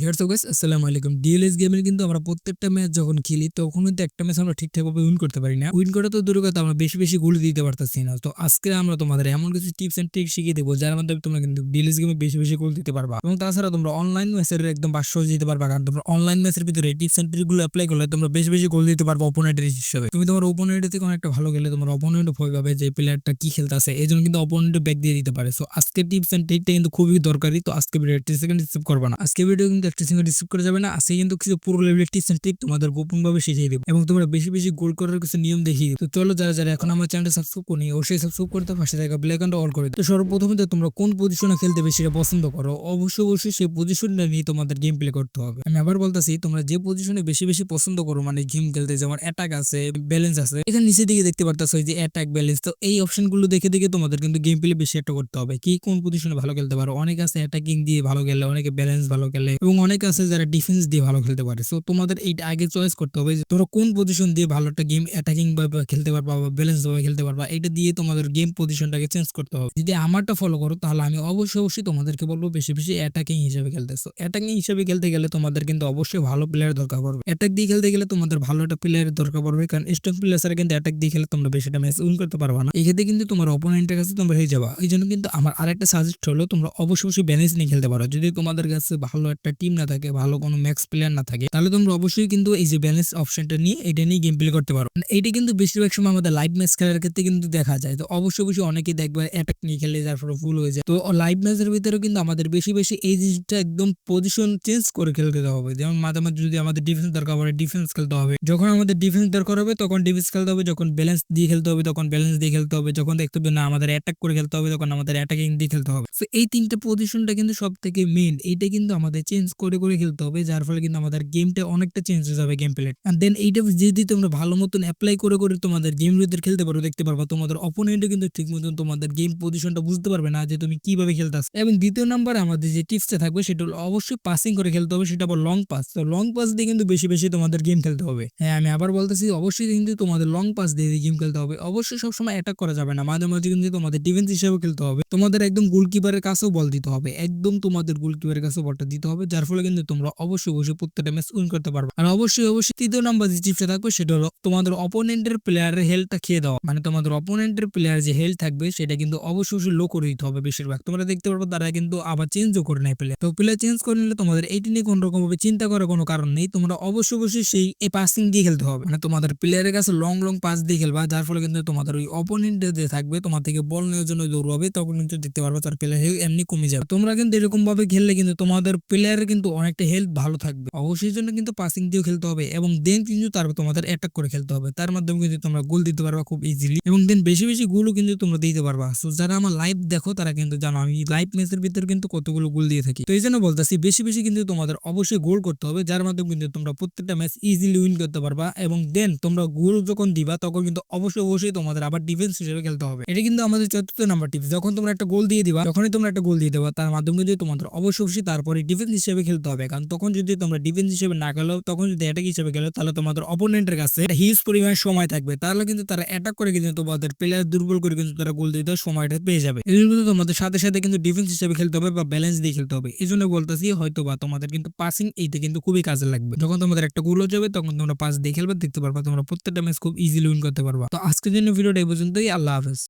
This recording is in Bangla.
হিয়ার্স গাইস আসসালামু আলাইকুম। ডিএলএস গেমের কিন্তু আমরা প্রত্যেকটা ম্যাচ যখন খেলি তখন কিন্তু একটা ম্যাচ আমরা ঠিকঠাকভাবে উইন করতে পারি না। উইন করা তো দূরের কথা আমরা বেশি বেশি গোল দিতে পারতেছি না। তো আজকে আমরা তোমাদের এমন কিছু টিপস এন্ড ট্রিক শিখিয়ে দেবো, যার মাধ্যমে তোমরা কিন্তু ডিএলএস গেমে বেশি বেশি গোল দিতে পারবা। এবং তাছাড়া তোমরা অনলাইন ম্যাচের একদম বাস সহজে দিতে পারবা, কারণ তোমরা অনলাইন ম্যাচের ভিতরে টিপস এন্ড ট্রিকগুলো অ্যাপ্লাই করলে তোমরা বেশি বেশি গোল দিতে পারবা অপোনেন্টের হিসেবে। তুমি তোমার অপোনেন্টের থেকে অনেকটা ভালো গেলে তোমার অপোনেন্ট ভয় পাবে যে প্লেয়ারটা কি খেলতেছে। এই জন্য কিন্তু অপোনেন্ট ব্যাক দিয়ে দিতে পারে। সো আজকে টিপস এন্ড ট্রিকটা কিন্তু খুবই দরকারি। তো আজকে ভিডিও সেকেন্ড রিসিভ করবা না। আজকে ভিডিও কিন্তু একটি সেকেন্ড রিসিভ করে যাবে না আজকে কিন্তু কিছু পুরো লেভেলের টিপস এন্ড ট্রিক তোমাদের গোপন ভাবে শিখিয়ে দেবো। এবং তোমরা বেশি বেশি গোল করার কিছু নিয়ম দেখিয়ে তো চলো যারা যারা এখন আমার চ্যানেলটা সাবস্ক্রাইব করি অবশ্যই সাবস্ক্রাইব করতে পাশে থাকা অ্যান্ড অল করে তো সর্বপ্রথমে তো তোমরা কোন পজিশনে খেলতে বেশিটা পছন্দ করো, অবশ্যই অবশ্যই সেই পজিশনটা নিয়ে তোমাদের গেম প্লে করতে হবে। আমি আবার বলতেছি, তোমরা যে পজিশনে বেশি বেশি পছন্দ করো মানে গেম খেলতে, যেমন অ্যাটাক আছে ব্যালেন্স আছে, এখানে নিচে দিকে দেখতে পারতেছো যে অ্যাটাক ব্যালেন্স তো এই অপশনগুলো দেখে দেখে তোমাদের কিন্তু গেম প্লে বেশি একটা করতে হবে। কি কোন পজিশনে ভালো খেলতে পারো? অনেক আছে অ্যাটাকিং দিয়ে ভালো খেলে, অনেকে ব্যালেন্স ভালো খেলে, এবং অনেক আছে যারা ডিফেন্স দিয়ে ভালো খেলতে পারে। সো তোমাদের এইটা আগে চয়েস করতে হবে যে তোমরা কোন পজিশন দিয়ে ভালো একটা গেম অ্যাটাকিং ভাবে খেলতে পারবা বা ব্যালেন্স ভাবে খেলতে পারবা এটা দিয়ে তোমাদের গেম পজিশনটাকে চেঞ্জ করতে হবে। যদি আমারটা ফলো করো, তাহলে আমি অবশ্যই অবশ্যই তোমাদেরকে বলব বেশি বেশি অ্যাটাকিং হিসেবে খেলতে। সো অ্যাটাকিং হিসেবে খেলতে গেলে তোমাদের কিন্তু অবশ্যই ভালো প্লেয়ার দরকার পড়বে। অ্যাটাক দিয়ে খেলতে গেলে তোমাদের ভালো একটা প্লেয়ারের দরকার পড়বে, কারণ স্ট্রং প্লেয়ার ছাড়া কিন্তু অ্যাটাক দিয়ে খেলে তোমরা বেশিটা ম্যাচ উইন করতে পারবা না। এক্ষেত্রে কিন্তু তোমার অপোনেন্টের কাছে তোমরা হয়ে যাবা। এই জন্য কিন্তু আমার আরেকটা সাজেস্ট হলো, তোমরা অবশ্যই অবশ্যই ব্যালেন্স নিয়ে খেলতে পারো। যদি তোমাদের কাছে ভালো একটা টিম না থাকে, ভালো কোনো ম্যাক্স প্লেয়ার না থাকে, তাহলে তোমরা অবশ্যই কিন্তু এই যে ব্যালেন্স অপশনটা নিয়ে এটা নিয়ে গেম প্লে করতে পারো। এইটা কিন্তু বেশিরভাগ সময় আমাদের লাইভ ম্যাচ খেলার ক্ষেত্রে কিন্তু দেখা যায়। তো অবশ্যই অবশ্যই অনেকেই দেখবে অ্যাটাক নিয়ে খেলে যার ফলে ভুল হয়ে যায়। তো লাইভ ম্যাচের ভিতরেও কিন্তু আমাদের বেশি বেশি এই জিনিসটা একদম পজিশন চেঞ্জ করে খেলতে হবে। যেমন মাঝে মাঝে যদি আমাদের ডিফেন্স দরকার পড়ে ডিফেন্স খেলতে হবে। যখন আমাদের ডিফেন্স দরকার হবে, তখন ডিফেন্স খেলতে হবে। যখন ব্যালেন্স দিয়ে খেলতে হবে, তখন ব্যালেন্স দিয়ে খেলতে হবে। যখন দেখতে হবে, না, আমাদের অ্যাটাক করে খেলতে হবে, তখন আমাদের অ্যাটাকিং দিয়ে খেলতে হবে। তো এই তিনটা পজিশনটা কিন্তু সব থেকে মেন এইটা কিন্তু আমাদের চেঞ্জ করে করে খেলতে হবে, যার ফলে কিন্তু আমাদের গেমটা অনেকটা চেঞ্জ হয়ে যাবে গেম প্লে আর দেন এইটা যদি তোমরা ভালো মতন অ্যাপ্লাই করে করে তোমাদের গেম ভিতরে খেলতে পারো, দেখতে পারবা তোমাদের অপোনেন্টে কিন্তু ঠিক মতন তোমাদের গেম পজিশনটা বুঝতে পারবে না যে তুমি কীভাবে খেলতেছ। এবং দ্বিতীয় নাম্বার আমাদের যে টিপসটা থাকবে, সেটা হলো অবশ্যই পাসিং করে খেলতে হবে, সেটা আবার লং পাস তো লং পাস দিয়ে কিন্তু বেশি বেশি তোমাদের গেম খেলতে হবে। হ্যাঁ আমি আবার বলতেছি, অবশ্যই কিন্তু তোমাদের লং পাস দিয়ে গেম খেলতে হবে। অবশ্যই সবসময় অ্যাটাক করা যাবে না। মাঝে মাঝে কিন্তু তোমাদের ডিফেন্স হিসেবে খেলতে হবে। তোমাদের একদম গোলকিপারের কাছেও বল দিতে হবে। একদম তোমাদের গোলকিপারের কাছে বলটা দিতে হবে, যার ফলে কিন্তু তোমরা অবশ্যই অবশ্যই প্রত্যেকটা ম্যাচ উইন করতে পারবে। আর অবশ্যই অবশ্যই তৃতীয় নাম্বার যে টিপসটা থাকবে, সেটা হলো তোমাদের অপোনেন্টের প্লেয়ারের হেলথটা খেয়ে দেওয়া। মানে তোমাদের অপোনেন্টের প্লেয়ার যে হেলথ থাকবে, সেটা কিন্তু অবশ্যই অবশ্যই লো করে দিতে হবে বেশিরভাগ। তোমরা দেখতে পারবে তারা কিন্তু আবার চেঞ্জও করে নেয় প্লেয়ার তো প্লেয়ার চেঞ্জ করে নিলে তোমাদের এইটি নিয়ে কোনো রকম ভাবে চিন্তা করার কোনো কারণ নেই। তোমরা অবশ্যই অবশ্যই সেই পাসিং দিয়ে খেলতে হবে। মানে তোমাদের প্লেয়ারের কাছে লং লং পাস দিয়ে খেলবা, যার ফলে কিন্তু তোমাদের ওই অপোনেন্ট যে থাকবে, তোমার থেকে বল নেওয়ার জন্য দৌড়াবে, তখন কিন্তু দেখতে পারবে তার প্লেয়ার এমনি কমে যাবে। তোমরা কিন্তু এরকম ভাবে খেললে কিন্তু তোমাদের প্লেয়ারের কিন্তু অনেকটা হেলথ ভালো থাকবে। অবশ্যই জন্য কিন্তু পাসিং দিয়েও খেলতে হবে এবং দেন কিন্তু তার তোমাদের অ্যাটাক করে খেলতে হবে। তার মাধ্যমে কিন্তু তোমরা গোল দিতে পারবা খুব ইজিলি এবং দেন বেশি বেশি গোলও কিন্তু তোমরা দিতে পারবা। সো যারা আমার লাইভ দেখো, তারা কিন্তু জানো আমি লাইভ ম্যাচের ভিতরে কিন্তু কতগুলো গোল দিয়ে থাকি। তো এই জন্য বলতেছি, বেশি বেশি কিন্তু তোমাদের অবশ্যই গোল করতে হবে, যার মাধ্যমে কিন্তু তোমরা প্রত্যেকটা ম্যাচ ইজিলি উইন করতে পারবা এবং দেন তোমরা গোল যখন দিবা, তখন কিন্তু অবশ্যই অবশ্যই তোমাদের আবার ডিফেন্স হিসেবে খেলতে হবে। এটা কিন্তু আমাদের চতুর্থ নাম্বার টিপস যখন তোমরা একটা গোল দিয়ে দিবা, যখনই তোমরা একটা গোল দিয়ে দেবা, তার মাধ্যমে কিন্তু তোমাদের অবশ্যই অবশ্যই তারপরে ডিফেন্স হিসেবে খেলতে হবে। কারণ তখন যদি তোমরা ডিফেন্স হিসেবে না খেলো, তখন যদি অ্যাটাক হিসেবে খেলো, তাহলে তোমাদের অপোনেন্টের কাছে হিউজ পরিমাণ সময় থাকবে। তাহলে কিন্তু তারা অ্যাটাক করে কিন্তু তোমাদের প্লেয়ার দুর্বল করে কিন্তু তারা গোল দিতে সময়টা পেয়ে যাবে। এই জন্য তোমাদের সাথে সাথে কিন্তু ডিফেন্স হিসেবে খেলতে হবে বা ব্যালেন্স দিয়ে খেলতে হবে। এই জন্য বলতেছি হয়তো বা তোমাদের কিন্তু পাসিং এইটা কিন্তু খুবই কাজে লাগবে। যখন তোমাদের একটা গোল যাবে, তখন তোমরা পাস দিয়ে খেলবে, দেখতে পারবা তোমরা প্রত্যেকটা ম্যাচ খুব ইজিলি উইন করতে পারবা। তো আজকের জন্য ভিডিওটা এই পর্যন্তই। আল্লাহ হাফেজ।